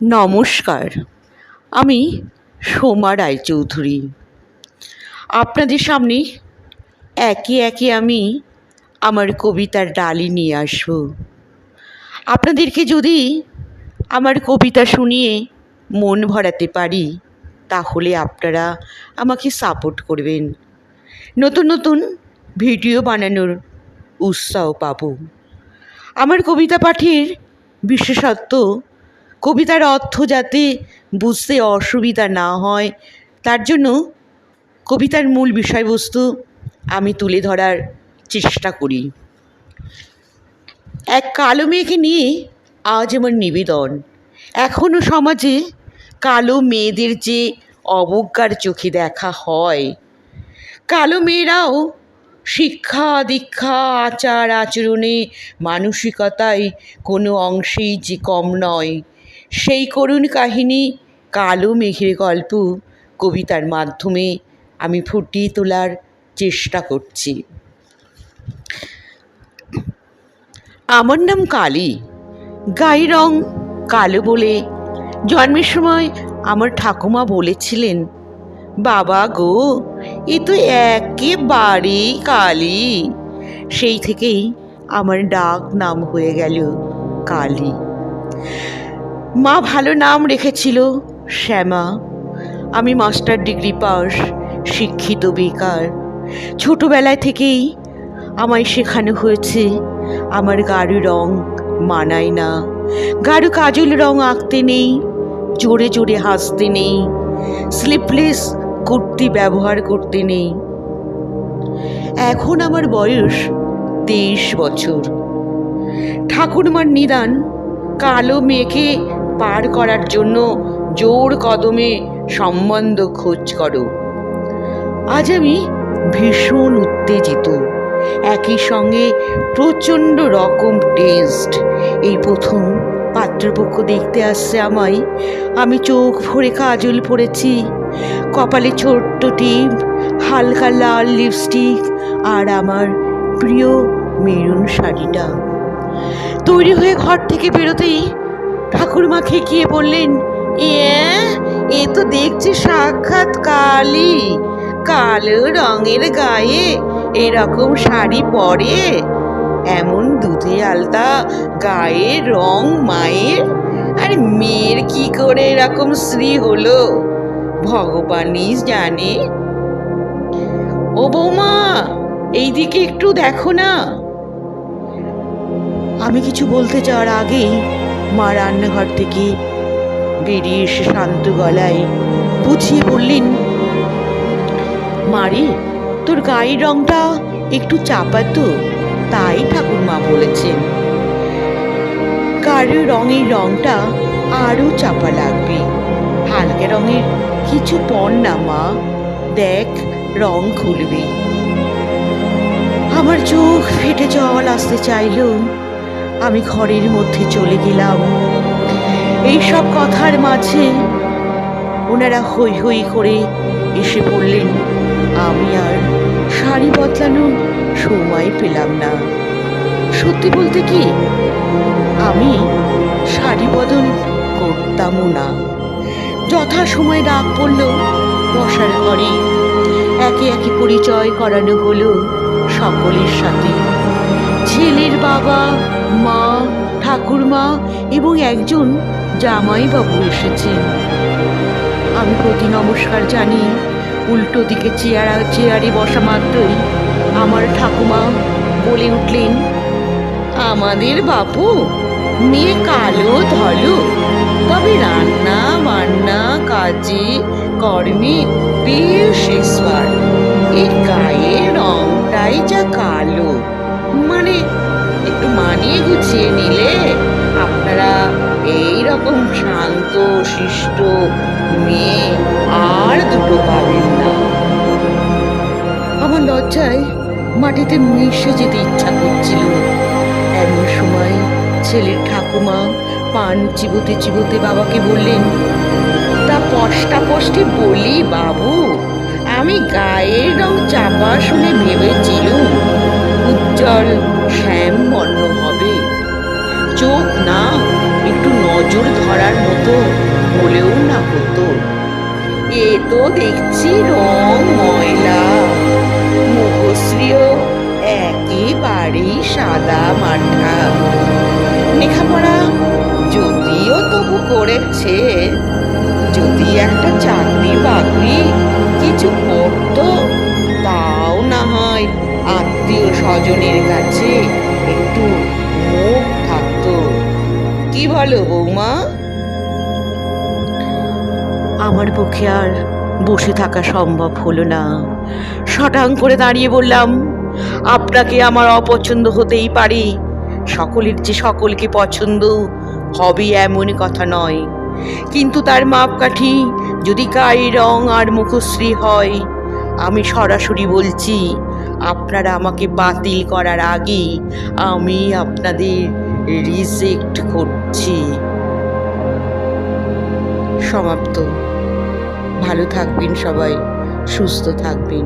নমস্কার, আমি সোমা রায়চৌধুরী। আপনাদের সামনে একে একে আমি আমার কবিতার ডালি নিয়ে আসব। আপনাদেরকে যদি আমার কবিতা শুনিয়ে মন ভরাতে পারি, তাহলে আপনারা আমাকে সাপোর্ট করবেন। নতুন নতুন ভিডিও বানানোর উৎসাহ পাব। আমার কবিতা পাঠের বিশেষত্ব, কবিতার অর্থ যাতে বুঝতে অসুবিধা না হয়, তার জন্য কবিতার মূল বিষয়বস্তু আমি তুলে ধরার চেষ্টা করি। এক কালো মেয়েকে নিয়ে আজ আমার নিবেদন। এখনও সমাজে কালো মেয়েদের যে অবজ্ঞার চোখে দেখা হয়, কালো মেয়েরাও শিক্ষা, দীক্ষা, আচার, আচরণে মানসিকতায় কোনো অংশেই যে কম নয়। সেই করুণ কাহিনী, কালো মেঘের গল্প কবিতার মাধ্যমে আমি ফুটিয়ে তোলার চেষ্টা করছি। আমার নাম কালী। গায়ের রং কালো বলে জন্মের সময় আমার ঠাকুমা বলেছিলেন বাবা গো, এ তো একেবারেই কালী। সেই থেকেই আমার ডাক নাম হয়ে গেল কালী। মা ভালো নাম রেখেছিল শ্যামা। আমি মাস্টার ডিগ্রি পাস, শিক্ষিত, বেকার। ছোটবেলায় থেকেই আমায় শেখানো হয়েছে, আমার গাঢ় রং মানায় না। গাঢ় কাজল রং আঁকতে নেই, জোরে জোরে হাসতে নেই। স্লিপলেস কুর্তি ব্যবহার করতে নেই। এখন আমার বয়স তেইশ বছর। ঠাকুরমার নিদান কালো মেয়েকে পার করার জন্য জোর কদমে সম্বন্ধ খোঁজ করো। আজ আমি ভীষণ উত্তেজিত। একই সঙ্গে প্রচণ্ড রকম টেস্ট এই প্রথম পাত্রপক্ষ দেখতে আসছে আমায়। আমি চোখ ভরে কাজল পরেছি কপালে ছোট্ট টিপ হালকা লাল লিপস্টিক আর আমার প্রিয় মেরুন শাড়িটা। তৈরি হয়ে ঘর থেকে বেরোতেই ঠাকুরমা খেকিয়ে বললেন, এ এ তো দেখছি সাক্ষাৎ কালি কালো রঙের গায়ে এরকম শাড়ি পরে। এমন দুধে আলতা, গায়ে রং, মায়ের? আর মেয়ের কি করে এরকম শ্রী হলো? ভগবানই জানে। ও বৌমা, এইদিকে একটু দেখো না। আমি কিছু বলতে যাওয়ার আগেই মা রান্নাঘর থেকে বেরিয়ে এসে শান্ত গলায় বুঝিয়ে বললেন মারে তোর গায়ের রংটা একটু চাপাতো। তাই ঠাকুরমা বলেছেন। কারও রঙের রংটা আরও চাপা লাগবে। হালকা রঙের কিছু পর না, মা। দেখ, রং খুলবে। আমার চোখ ফেটে জল আসতে চাইলো। আমি ঘরের মধ্যে চলে গেলাম। এইসব কথার মাঝে ওনারা হই হই করে এসে পড়লেন। আমি আর শাড়ি বদলানোর সময় পেলাম না। সত্যি বলতে কি, আমি শাড়ি বদল করতামও না। যথা সময় ডাক পড়ল, বসার ঘরে একে একে পরিচয় করানো হলো সকলের সাথে। ছেলের বাবা, মা, ঠাকুরমা এবং একজন জামাই জামাইবাবু এসেছে আমি প্রতি নমস্কার জানি উল্টো দিকে চেয়ারা, চেয়ারে বসা মাত্রই আমার ঠাকুমা বলে উঠলেন, আমাদের বাপু মেয়ে কালো ধলো, তবে রান্না, বান্না, কাজে, কর্মে বেশ এক্সপার্ট এই গায়ের রংটাই যা কালো। মানে একটু মানিয়ে গুছিয়ে নিলে আপনারা এই রকম শান্ত, শিষ্ট মেয়ে মাটিতে মিশে যেতে ইচ্ছা করছিল। এমন সময় ছেলের ঠাকুমা পান চিবোতে চিবোতে বাবাকে বললেন, তা পষ্টাপষ্টে বলি বাবু, আমি গায়ের রং চাপা শুনে ভেবেছিল উজ্জ্বল শ্যাম বর্ণ হবে। চোখ না, একটু নজর ধরার মতো বলেও না হতো। এ তো দেখছি রং ময়লা, মুখশ্রীও একেবারেই সাদা মাঠা। লেখাপড়া যদিও তবু করেছে, যদি একটা চাকরি বাকরি কিছু করতো, তাও না হয় আত্মীয় স্বজনের কাছে একটু মুখ থাকতো। কি বলো বৌমা? আমার পক্ষে আর বসে থাকা সম্ভব হলো না। শটাং করে দাঁড়িয়ে বললাম আপনাকে আমার অপছন্দ হতেই পারে। সকলের যে সকলকে পছন্দ, হবে এমন কথা নয়। কিন্তু তার মাপকাঠি যদি গায়ে রং আর মুখশ্রী হয়, আমি সরাসরি বলছি, আপনারা আমাকে বাতিল করার আগে আমি আপনাদের রিজেক্ট করছি। সমাপ্ত। ভালো থাকবেন সবাই, সুস্থ থাকবেন।